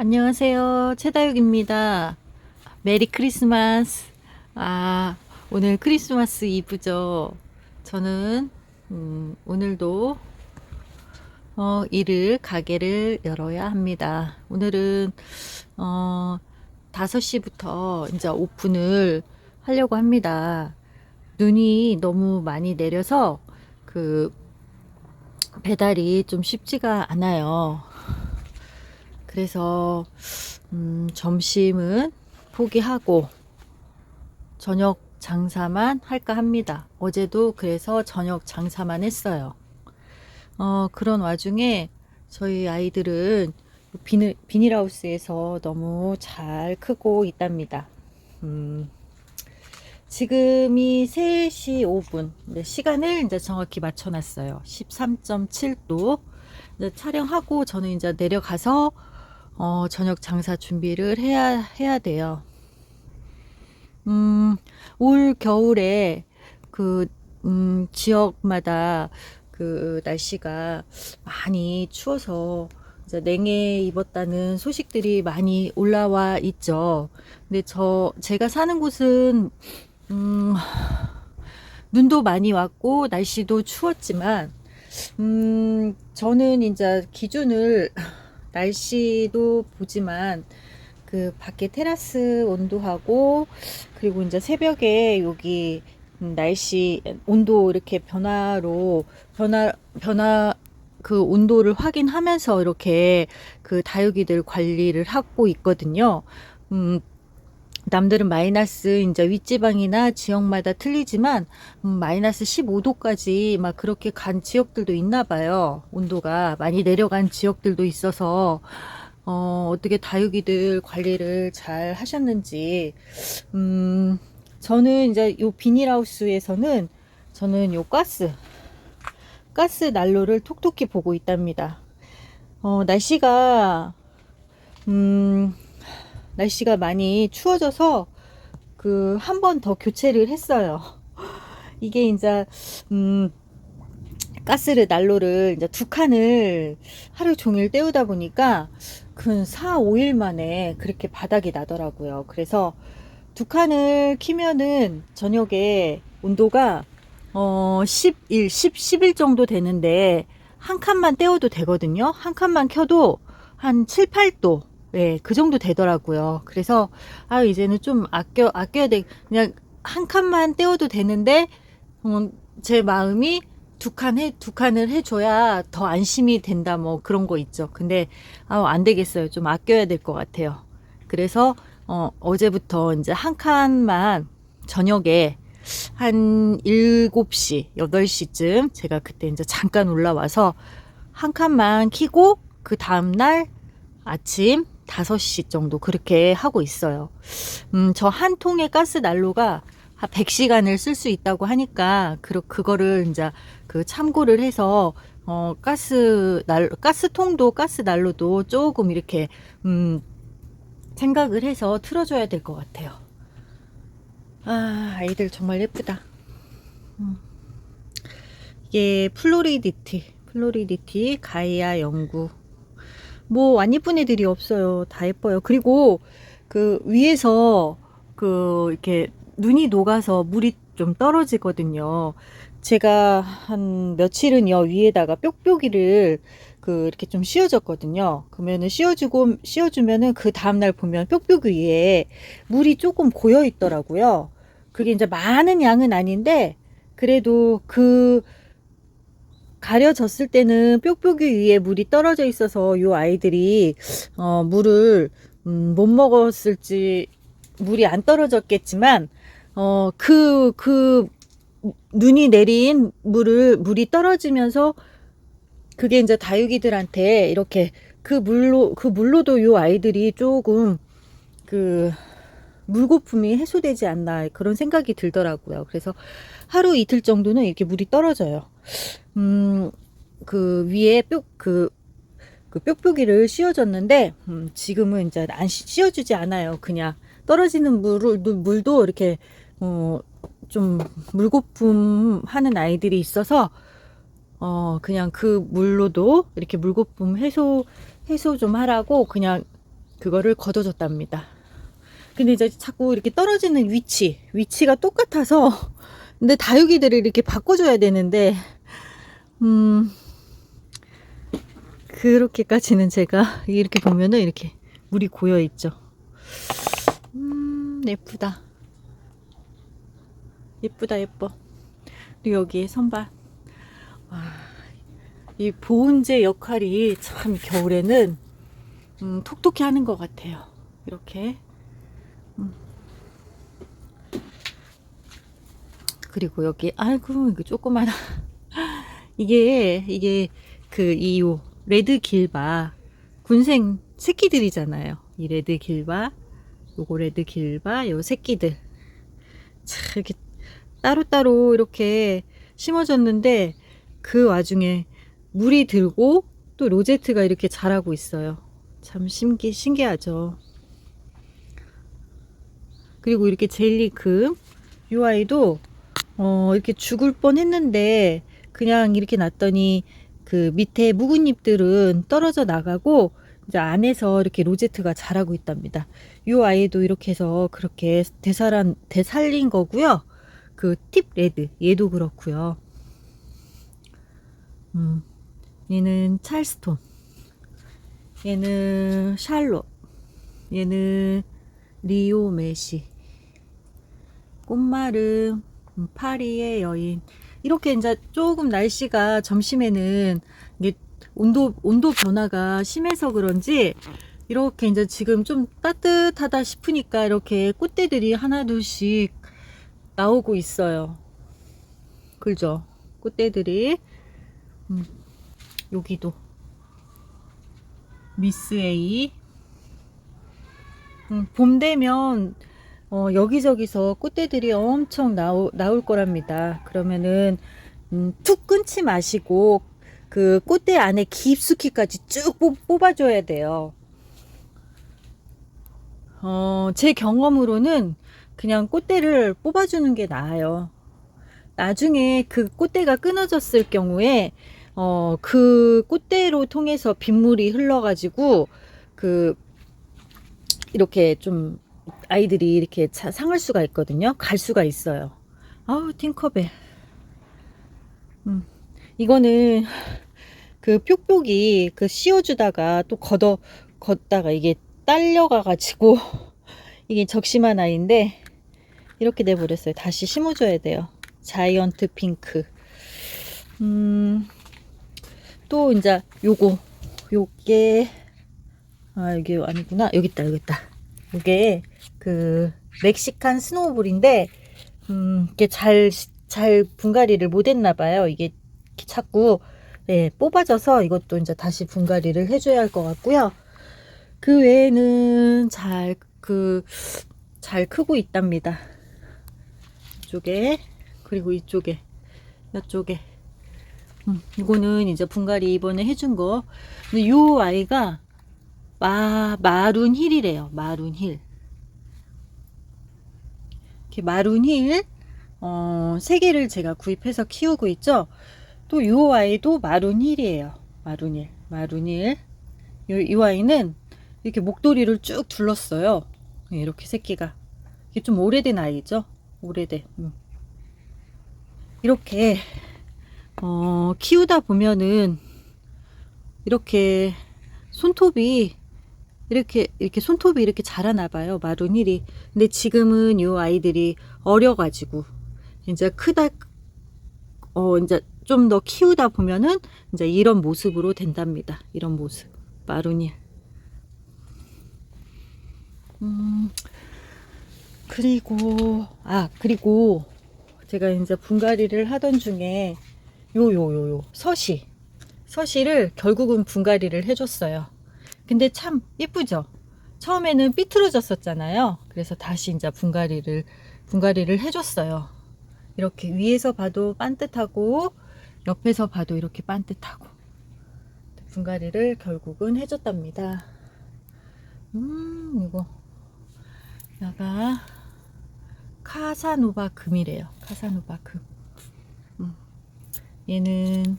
안녕하세요. 최다육입니다. 메리 크리스마스. 아, 오늘 크리스마스 이브죠. 저는, 음, 오늘도, 어, 일을, 가게를 열어야 합니다. 오늘은, 어, 5시부터 이제 오픈을 하려고 합니다. 눈이 너무 많이 내려서, 그, 배달이 좀 쉽지가 않아요. 그래서 음, 점심은 포기하고 저녁 장사만 할까 합니다. 어제도 그래서 저녁 장사만 했어요. 어, 그런 와중에 저희 아이들은 비닐, 비닐하우스에서 너무 잘 크고 있답니다. 음, 지금이 3시 5분. 네, 시간을 이제 정확히 맞춰놨어요. 13.7도. 이제 촬영하고 저는 이제 내려가서 어, 저녁 장사 준비를 해야, 해야 돼요. 음, 올 겨울에 그, 음, 지역마다 그 날씨가 많이 추워서 냉해 입었다는 소식들이 많이 올라와 있죠. 근데 저, 제가 사는 곳은, 음, 눈도 많이 왔고, 날씨도 추웠지만, 음, 저는 이제 기준을 날씨도 보지만 그 밖에 테라스 온도하고 그리고 이제 새벽에 여기 음, 날씨 온도 이렇게 변화로 변화 변화 그 온도를 확인하면서 이렇게 그 다육이들 관리를 하고 있거든요. 음, 남들은 마이너스 이제 윗지방이나 지역마다 틀리지만 음, 마이너스 15도까지 막 그렇게 간 지역들도 있나 봐요. 온도가 많이 내려간 지역들도 있어서 어, 어떻게 다육이들 관리를 잘 하셨는지 음, 저는 이제 요 비닐하우스에서는 저는 요 가스 가스 난로를 톡톡히 보고 있답니다. 어, 날씨가 음, 날씨가 많이 추워져서 그 한 번 더 교체를 했어요. 이게 이제 음 가스를 난로를 이제 두 칸을 하루 종일 때우다 보니까 근 4, 5일 만에 그렇게 바닥이 나더라고요. 그래서 두 칸을 키면은 저녁에 온도가 어 11, 10, 11 정도 되는데 한 칸만 때워도 되거든요. 한 칸만 켜도 한 7, 8도 네, 그 정도 되더라고요. 그래서, 아, 이제는 좀 아껴, 아껴야 돼. 그냥 한 칸만 떼어도 되는데, 어, 제 마음이 두 칸 해, 두 칸을 해줘야 더 안심이 된다, 뭐 그런 거 있죠. 근데, 아, 안 되겠어요. 좀 아껴야 될 것 같아요. 그래서, 어, 어제부터 이제 한 칸만 저녁에 한 7시, 8시쯤 제가 그때 이제 잠깐 올라와서 한 칸만 키고, 그 다음날 아침 5시 정도 그렇게 하고 있어요. 음, 저 한 통의 가스 난로가 한 100시간을 쓸 수 있다고 하니까 그 그거를 이제 그 참고를 해서 어, 가스 날 가스통도 가스 난로도 조금 이렇게 음, 생각을 해서 틀어 줘야 될 것 같아요. 아, 아이들 정말 예쁘다. 음. 이게 플로리디티, 플로리디티 가이아 연구 뭐 안 예쁜 애들이 없어요. 다 예뻐요. 그리고 그 위에서 그 이렇게 눈이 녹아서 물이 좀 떨어지거든요. 제가 한 며칠은 여 위에다가 뾱뾱이를 그 이렇게 좀 씌워줬거든요. 그러면은 씌워주고 씌워주면은 그 다음날 보면 뾱뾱이 위에 물이 조금 고여 있더라고요. 그게 이제 많은 양은 아닌데 그래도 그 가려졌을 때는 뾱뾱이 위에 물이 떨어져 있어서 요 아이들이 어, 물을 음, 못 먹었을지 물이 안 떨어졌겠지만 어, 그, 그 눈이 내린 물을 물이 떨어지면서 그게 이제 다육이들한테 이렇게 그 물로 그 물로도 요 아이들이 조금 그 물고품이 해소되지 않나 그런 생각이 들더라고요. 그래서 하루 이틀 정도는 이렇게 물이 떨어져요. 음, 그 위에 뾱, 그, 그 뾱뾱이를 씌워줬는데, 음, 지금은 이제 안 씌- 씌워주지 않아요. 그냥 떨어지는 물을, 물도 이렇게, 어, 좀 물거품 하는 아이들이 있어서, 어, 그냥 그 물로도 이렇게 물거품 해소, 해소 좀 하라고 그냥 그거를 걷어줬답니다. 근데 이제 자꾸 이렇게 떨어지는 위치, 위치가 똑같아서, 근데 다육이들을 이렇게 바꿔줘야 되는데, 음, 그렇게까지는 제가 이렇게 보면은 이렇게 물이 고여 있죠. 음, 예쁘다. 예쁘다, 예뻐. 그리고 여기에 선반. 와, 이 보온재 역할이 참 겨울에는 음, 톡톡히 하는 것 같아요. 이렇게. 음. 그리고 여기, 아이고, 이거 조그마한. 이게, 이게, 그, 이 요, 레드 길바. 군생 새끼들이잖아요. 이 레드 길바. 요거 레드 길바, 요 새끼들. 참, 이렇게 따로따로 이렇게 심어졌는데, 그 와중에 물이 들고 또 로제트가 이렇게 자라고 있어요. 참 신기, 신기하죠. 그리고 이렇게 젤리금, 이 아이도, 어, 이렇게 죽을 뻔 했는데, 그냥 이렇게 놨더니, 그 밑에 묵은 잎들은 떨어져 나가고, 이제 안에서 이렇게 로제트가 자라고 있답니다. 이 아이도 이렇게 해서 그렇게 되살한, 되살린 거고요. 그 팁 레드, 얘도 그렇고요. 음, 얘는 찰스톤. 얘는 샬롯. 얘는 리오 메시. 꽃마름, 음, 파리의 여인. 이렇게 이제 조금 날씨가 점심에는 온도, 온도 변화가 심해서 그런지 이렇게 이제 지금 좀 따뜻하다 싶으니까 이렇게 꽃대들이 하나 둘씩 나오고 있어요. 그죠? 꽃대들이. 음, 여기도. 미스 A. 음, 봄 되면 어, 여기저기서 꽃대들이 엄청 나오, 나올 거랍니다. 그러면은 음, 툭 끊지 마시고 그 꽃대 안에 깊숙이까지 쭉 뽑, 뽑아줘야 돼요. 어, 제 경험으로는 그냥 꽃대를 뽑아주는 게 나아요. 나중에 그 꽃대가 끊어졌을 경우에 어, 그 꽃대로 통해서 빗물이 흘러가지고 그 이렇게 좀 아이들이 이렇게 차, 상할 수가 있거든요. 갈 수가 있어요. 아우 팅커벨. 음, 이거는 그 뾱뾱이 그 씌워주다가 또 걷어 걷다가 이게 딸려가 가지고 이게 적심한 아이인데 이렇게 내버렸어요. 다시 심어줘야 돼요. 자이언트 핑크. 음, 또 이제 요거 요게 아 이게 아니구나 여기 있다 여기 있다. 요게 그 멕시칸 스노우볼인데 음 이게 잘 잘 분갈이를 못했나 봐요. 이게 자꾸 예, 뽑아져서 이것도 이제 다시 분갈이를 해줘야 할 것 같고요. 그 외에는 잘 그 잘 크고 있답니다. 이쪽에 그리고 이쪽에 이쪽에 음, 이거는 이제 분갈이 이번에 해준 거. 근데 요 아이가 마 마룬 힐이래요. 마룬 힐. 이렇게 마룬 힐 어, 세 개를 제가 구입해서 키우고 있죠. 또요 아이도 마룬 힐이에요. 마룬 힐. 마룬 힐. 요, 이 아이는 이렇게 목도리를 쭉 둘렀어요. 네, 이렇게 새끼가. 이게 좀 오래된 아이죠. 오래된. 음. 이렇게 어, 키우다 보면은 이렇게 손톱이 이렇게 이렇게 손톱이 이렇게 자라나 봐요. 마룬힐이. 근데 지금은 요 아이들이 어려 가지고 이제 크다 어 이제 좀 더 키우다 보면은 이제 이런 모습으로 된답니다. 이런 모습. 마룬힐. 음. 그리고 아, 그리고 제가 이제 분갈이를 하던 중에 요, 요, 요, 요, 서시. 서시를 결국은 분갈이를 해줬어요. 근데 참 예쁘죠? 처음에는 삐뚤어졌었잖아요. 그래서 다시 이제 분갈이를, 분갈이를 해줬어요. 이렇게 위에서 봐도 반듯하고, 옆에서 봐도 이렇게 반듯하고. 분갈이를 결국은 해줬답니다. 음, 이거. 야가 카사노바 금이래요. 카사노바 금. 얘는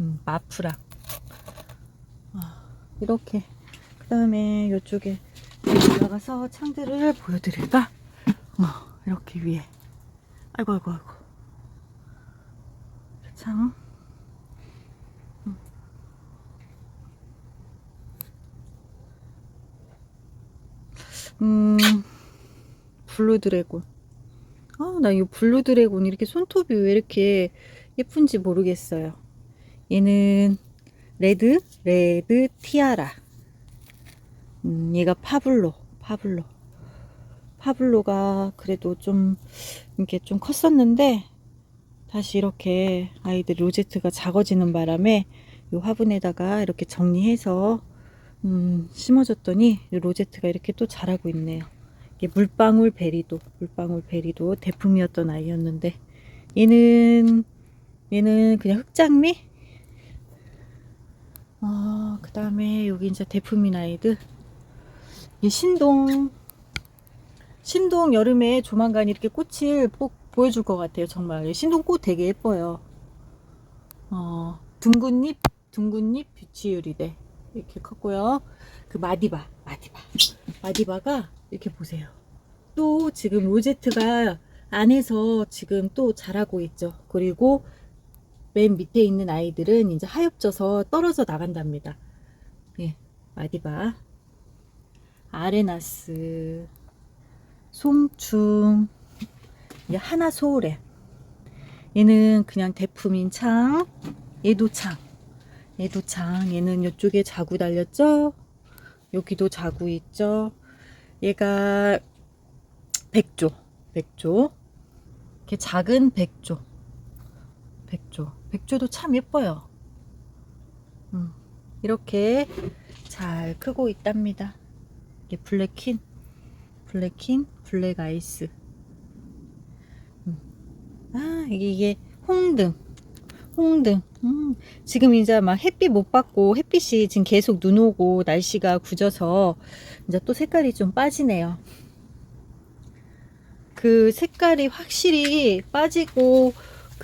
음, 마프라 아, 이렇게 그 다음에 이쪽에 올라가서 창들을 보여드릴까? 어, 이렇게 위에. 아이고, 아이고, 아이고. 창. 음, 블루 드래곤. 아, 나 이 블루 드래곤 이렇게 손톱이 왜 이렇게 예쁜지 모르겠어요. 얘는 레드, 레드 티아라. 음, 얘가 파블로, 파블로. 파블로가 그래도 좀 이렇게 좀 컸었는데 다시 이렇게 아이들 로제트가 작아지는 바람에 이 화분에다가 이렇게 정리해서 음, 심어줬더니 이 로제트가 이렇게 또 자라고 있네요. 이게 물방울 베리도, 물방울 베리도 대품이었던 아이였는데 얘는 얘는 그냥 흑장미. 아, 그 다음에 여기 이제 대품인 아이들. 이 신동. 신동 여름에 조만간 이렇게 꽃을 꼭 보여줄 것 같아요. 정말. 이 신동 꽃 되게 예뻐요. 어, 둥근잎, 둥근잎 뷰치유리대. 이렇게 컸고요. 그 마디바, 마디바. 마디바가 이렇게 보세요. 또 지금 로제트가 안에서 지금 또 자라고 있죠. 그리고 맨 밑에 있는 아이들은 이제 하엽져서 떨어져 나간답니다. 예, 마디바, 아레나스, 송충, 이게 하나 소래. 얘는 그냥 대품인 창, 얘도 창, 얘도 창. 얘는 이쪽에 자구 달렸죠? 여기도 자구 있죠? 얘가 백조, 백조. 이렇게 작은 백조. 백조. 백조도 참 예뻐요. 음, 이렇게 잘 크고 있답니다. 이게 블랙킨, 블랙킨, 블랙 아이스. 음. 아, 이게, 이게 홍등. 홍등. 음, 지금 이제 막 햇빛 못 받고 햇빛이 지금 계속 눈 오고 날씨가 굳어서 이제 또 색깔이 좀 빠지네요. 그 색깔이 확실히 빠지고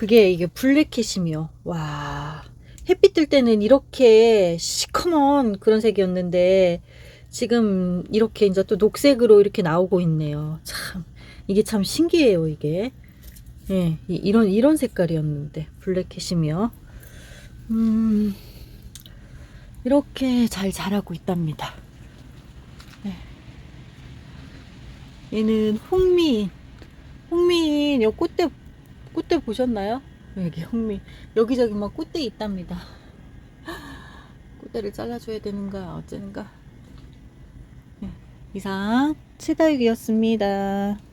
그게 이게 블랙캣이며 와. 햇빛 뜰 때는 이렇게 시커먼 그런 색이었는데 지금 이렇게 이제 또 녹색으로 이렇게 나오고 있네요. 참. 이게 참 신기해요 이게. 예 이- 이런 이런 색깔이었는데 블랙캣이며 음. 이렇게 잘 자라고 있답니다. 네. 얘는 홍미인. 홍미인 요 꽃대 꽃대 보셨나요? 여기 홍미 여기저기 막 꽃대 있답니다. 꽃대를 잘라줘야 되는가 어쩌는가. 네, 이상 칠다육이었습니다.